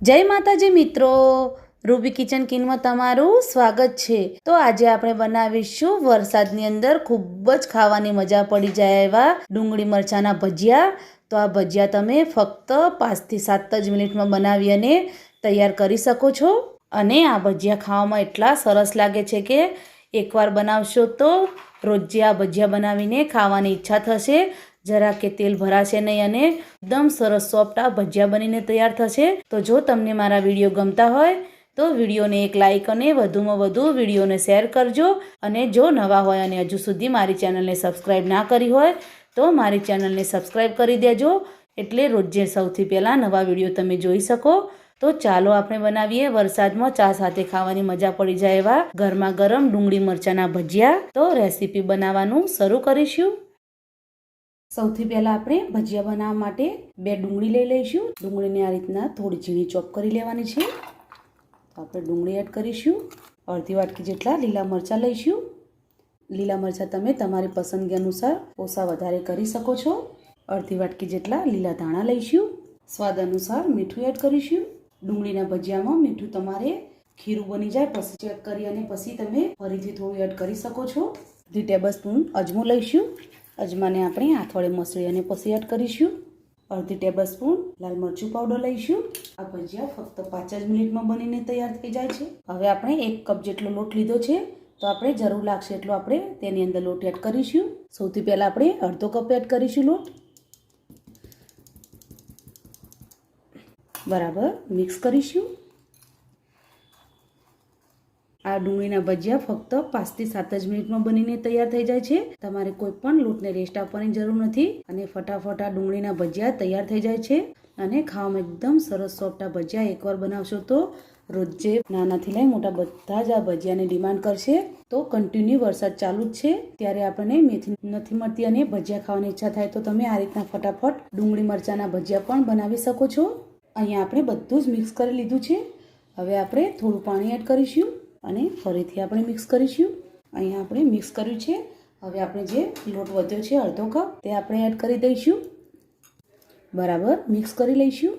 જય માતાજી મિત્રો, રૂબી કિચન કિનમાં તમારું સ્વાગત છે. તો આજે આપણે બનાવીશું વરસાદની અંદર ખૂબ જ ખાવાની મજા પડી જાય એવા ડુંગળી મરચાંના ભજીયા. તો આ ભજીયા તમે ફક્ત પાંચથી સાત જ મિનિટમાં બનાવી અને તૈયાર કરી શકો છો. અને આ ભજીયા ખાવામાં એટલા સરસ લાગે છે કે એકવાર બનાવશો તો રોજે આ ભજીયા બનાવીને ખાવાની ઈચ્છા થશે. જરા કે તેલ ભરાશે નહીં અને એકદમ સરસ સોફ્ટ આ ભજીયા બનીને તૈયાર થશે. તો જો તમને મારા વીડિયો ગમતા હોય, તો વિડીયોને એક લાઇક અને વધુમાં વધુ વિડીયોને શેર કરજો. અને જો નવા હોય અને હજુ સુધી મારી ચેનલને સબસ્ક્રાઈબ ના કરી હોય, તો મારી ચેનલને સબસ્ક્રાઈબ કરી દેજો. એટલે રોજે સૌથી પહેલાં નવા વીડિયો તમે જોઈ શકો. તો ચાલો આપણે બનાવીએ વરસાદમાં ચા સાથે ખાવાની મજા પડી જાય એવા ગરમા ગરમ ડુંગળી મરચાંના ભજીયા. તો રેસીપી બનાવવાનું શરૂ કરીશું. સૌથી પહેલાં આપણે ભજીયા બનાવવા માટે બે ડુંગળી લઈ લઈશું. ડુંગળીને આ રીતના થોડી ઝીણી ચોપ કરી લેવાની છે. તો આપણે ડુંગળી એડ કરીશું. અડધી વાટકી જેટલા લીલા મરચાં લઈશું. લીલા મરચાં તમે તમારી પસંદગી અનુસાર ઓછા વધારે કરી શકો છો. અડધી વાટકી જેટલા લીલા ધાણા લઈશું. સ્વાદ અનુસાર મીઠું એડ કરીશું. ડુંગળીના ભજીયામાં મીઠું તમારે ખીરું બની જાય પછી ચેક કરી અને પછી તમે ફરીથી થોડું એડ કરી શકો છો. અડધી ટેબલ સ્પૂન અજમો લઈશું. અજમાને આપણે હાથોડે મસળી અને પછી એડ કરીશું. અડધી ટેબલ સ્પૂન લાલ મરચું પાવડર લઈશું. આ ભજીયા ફક્ત પાંચ જ મિનિટમાં બનીને તૈયાર થઈ જાય છે. હવે આપણે એક કપ જેટલો લોટ લીધો છે, તો આપણે જરૂર લાગશે એટલો આપણે તેની અંદર લોટ એડ કરીશું. સૌથી પહેલાં આપણે અડધો કપ એડ કરીશું લોટ. બરાબર, મિક્સ કરીશું. આ ડુંગળીના ભજીયા ફક્ત પાંચથી સાત જ મિનિટમાં બનીને તૈયાર થઈ જાય છે. તમારે કોઈ પણ લોટને રેસ્ટ આપવાની જરૂર નથી અને ફટાફટ આ ડુંગળીના ભજીયા તૈયાર થઈ જાય છે. અને ખાવામાં એકદમ સરસ સોફ્ટ આ ભજીયા એકવાર બનાવશો તો રોજે નાનાથી લઈ મોટા બધા જ આ ભજીયાની ડિમાન્ડ કરશે. તો કન્ટિન્યુ વરસાદ ચાલુ જ છે. ત્યારે આપણને મેથી નથી મળતી અને ભજીયા ખાવાની ઈચ્છા થાય તો તમે આ રીતના ફટાફટ ડુંગળી મરચાંના ભજીયા પણ બનાવી શકો છો. અહીંયા આપણે બધું જ મિક્સ કરી લીધું છે. હવે આપણે થોડું પાણી એડ કરીશું. અને ફરીથી આપણે મિક્સ કરીશું. અહીંયા આપણે મિક્સ કર્યું છે. હવે આપણે જે લોટ વધ્યો છે, અડધો કપ, તે આપણે એડ કરી દઈશું. બરાબર, મિક્સ કરી લઈશું.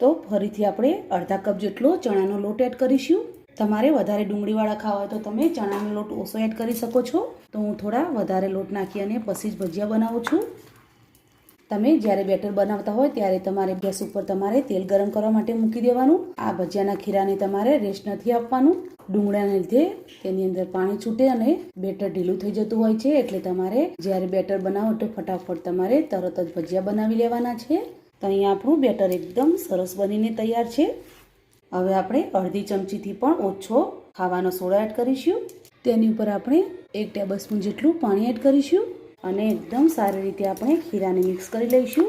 તો ફરીથી આપણે અડધા કપ જેટલો ચણાનો લોટ એડ કરીશું. તમારે વધારે ડુંગળીવાળા ખાવા હોય તો તમે ચણાનો લોટ ઓછો એડ કરી શકો છો. તો હું થોડા વધારે લોટ નાખી અને પછી જ ભજીયા બનાવું છું. તમે જ્યારે બેટર બનાવતા હોય ત્યારે તમારે ગેસ ઉપર તમારે તેલ ગરમ કરવા માટે મૂકી દેવાનું. આ ભજીયાના ખીરાને તમારે રેસ્ટ નથી આપવાનું. ડુંગળાને લીધે તેની અંદર પાણી છૂટે અને બેટર ઢીલું થઈ જતું હોય છે. એટલે તમારે જ્યારે બેટર બનાવો તો ફટાફટ તમારે તરત જ ભજીયા બનાવી લેવાના છે. તો અહીંયા આપણું બેટર એકદમ સરસ બનીને તૈયાર છે. હવે આપણે અડધી ચમચીથી પણ ઓછો ખાવાનો સોડા એડ કરીશું. તેની ઉપર આપણે એક ટેબલ જેટલું પાણી એડ કરીશું. અને એકદમ સારી રીતે આપણે ખીરાને મિક્સ કરી લઈશું.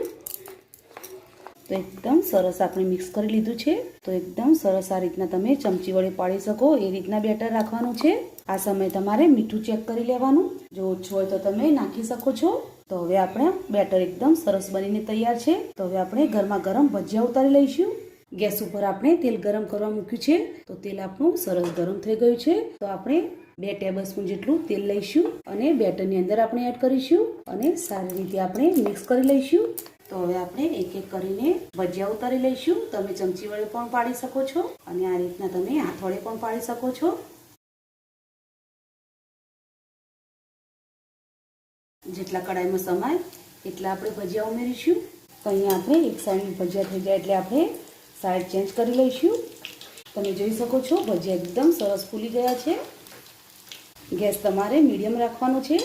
તો એકદમ સરસ આપણે મિક્સ કરી લીધું છે. તો એકદમ સરસ આ રીતના તમે ચમચી વડે પાડી શકો. એ રીતના બેટર રાખવાનું છે. આ સમયે તમારે મીઠું ચેક કરી લેવાનું. જો ઓછું હોય તો તમે નાખી શકો છો. તો હવે આપણે બેટર એકદમ સરસ બનીને તૈયાર છે. તો હવે આપણે ગરમા ગરમ ભજીયા ઉતારી લઈશું. ગેસ ઉપર આપણે તેલ ગરમ કરવા મૂક્યું છે. તો તેલ આપણું સરસ ગરમ થઈ ગયું છે. તો આપણે બે ટેબલ સ્પૂન જેટલું તેલ લઈશું અને બેટરની અંદર આપણે એડ કરીશું અને સારી રીતે આપણે મિક્સ કરી લઈશું. તો હવે આપણે એક એક કરીને ભજીયા ઉતારી લઈશું. તમે ચમચી વડે પણ પાડી શકો છો અને આ રીતના તમે હાથ વડે પણ પાડી શકો છો. જેટલા કડાઈમાં સમાય એટલા આપણે ભજીયા ઉમેરીશું. તો અહીંયા આપણે એક સાઈડ ભજીયા થઈ જાય એટલે આપણે સાઈડ ચેન્જ કરી લઈશું. તમે જોઈ શકો છો ભજીયા એકદમ સરસ ફૂલી ગયા છે. ગેસ તમારે મીડિયમ રાખવાનો છે.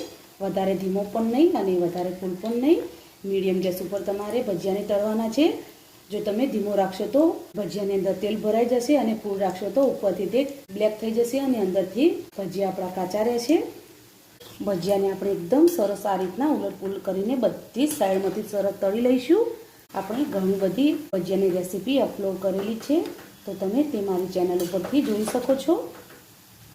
વધારે ધીમો પણ નહીં અને વધારે ફૂલ પણ નહીં. મીડિયમ ગેસ ઉપર તમારે ભજીયાને તળવાના છે. જો તમે ધીમો રાખશો તો ભજીયાની અંદર તેલ ભરાઈ જશે અને ફૂલ રાખશો તો ઉપરથી તે બ્લેક થઈ જશે અને અંદરથી ભજીયા આપણા કાચા રહેશે. ભજીયાને આપણે એકદમ સરસ આ રીતના ઉલટપુલ કરીને બધી સાઈડમાંથી સરસ તળી લઈશું. આપણે ઘણી બધી ભજીયાની રેસીપી અપલોડ કરેલી છે. તો તમે તે મારી ચેનલ ઉપરથી જોઈ શકો છો.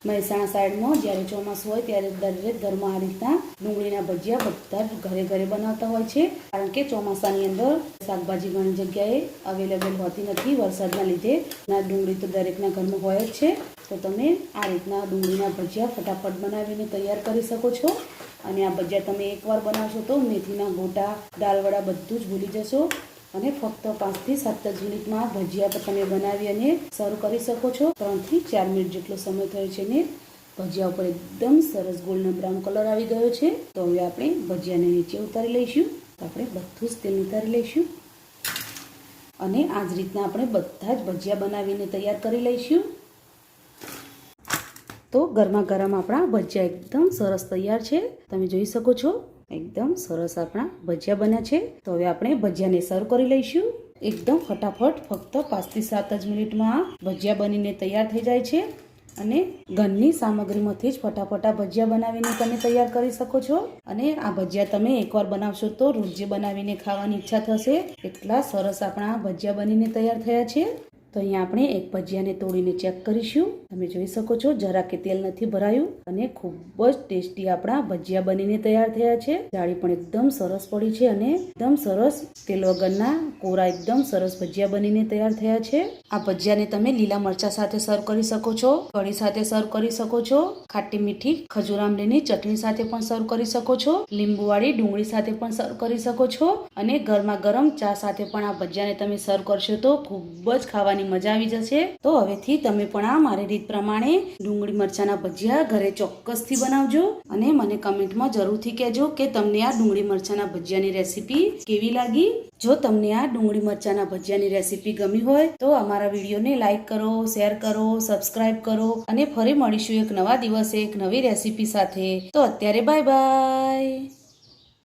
મહેસાણા સાઈડમાં જ્યારે ચોમાસું હોય ત્યારે દરેક ઘરમાં આ રીતના ડુંગળીના ભજીયા બધા ઘરે ઘરે બનાવતા હોય છે. કારણ કે ચોમાસાની અંદર શાકભાજી ઘણી જગ્યાએ અવેલેબલ હોતી નથી. વરસાદના લીધે ના ડુંગળી તો દરેકના ઘરમાં હોય જ છે. તો તમે આ રીતના ડુંગળીના ભજીયા ફટાફટ બનાવીને તૈયાર કરી શકો છો. અને આ ભજીયા તમે એકવાર બનાવશો તો મેથીના ગોટા દાળવડા બધું જ ભૂલી જશો. અને ફક્ત પાંચથી સાત જ મિનિટમાં ભજીયા તમે બનાવી અને સર્વ કરી શકો છો. ત્રણથી ચાર મિનિટ જેટલો સમય થયો છે ને, ભજીયા ઉપર એકદમ સરસ ગોલ્ડન બ્રાઉન કલર આવી ગયો છે. તો હવે આપણે ભજીયાને નીચે ઉતારી લઈશું. તો આપણે બધું જ તેલ ઉતારી લઈશું. અને આ જ રીતના આપણે બધા જ ભજીયા બનાવીને તૈયાર કરી લઈશું. તો ગરમા ગરમ આપણા ભજીયા એકદમ સરસ તૈયાર છે. તમે જોઈ શકો છો. એકદમ સરસ આપણા ભજીયા બન્યા છે. તો હવે આપણે ભજીયાને સર્વ કરી લઈશું. એકદમ ફટાફટ, ફક્ત પાંચથી સાત જ મિનિટમાં ભજીયા બનીને તૈયાર થઈ જાય છે. અને ઘરની સામગ્રીમાંથી જ ફટાફટા ભજીયા બનાવીને તમે તૈયાર કરી શકો છો. અને આ ભજીયા તમે એકવાર બનાવશો તો રોજે બનાવીને ખાવાની ઈચ્છા થશે. એટલા સરસ આપણા ભજીયા બનીને તૈયાર થયા છે. તો અહીંયા આપણે એક ભજીયાને તોડીને ચેક કરીશું. તમે જોઈ શકો છો, જરા કે તેલ નથી ભરાયું અને ખૂબ જ ટેસ્ટી આપણા ભજીયા બનીને તૈયાર થયા છે. જાળી પણ એકદમ સરસ પડી છે અને એકદમ સરસ તેલ વગરના કોરા એકદમ સરસ ભજીયા બનીને તૈયાર થયા છે. આ ભજીયાને તમે લીલા મરચા સાથે સર્વ કરી શકો છો, કઢી સાથે સર્વ કરી શકો છો, ખાટી મીઠી ખજૂર આંબલીની ચટણી સાથે પણ સર્વ કરી શકો છો, લીંબુવાળી ડુંગળી સાથે પણ સર્વ કરી શકો છો અને ગરમા ગરમ ચા સાથે પણ આ ભજીયાને તમે સર્વ કરશો તો ખૂબ જ ખાવાની મજા આવી જશે? તો હવેથી તમે પણ આ મારી રીત પ્રમાણે ડુંગળી મરચાના ભજીયા ઘરે ચોક્કસથી બનાવજો અને મને કમેન્ટમાં જરૂરથી કહેજો કે તમને આ ડુંગળી મરચાના ભજીયાની રેસીપી કેવી લાગી? જો તમને આ ડુંગળી મરચાના ભજીયાની રેસીપી ગમી હોય, તો અમારા વિડીયોને લાઇક કરો, શેર કરો, સબસ્ક્રાઇબ કરો અને ફરી મળીશું એક નવા દિવસે એક નવી રેસીપી સાથે. તો અત્યારે બાય બાય.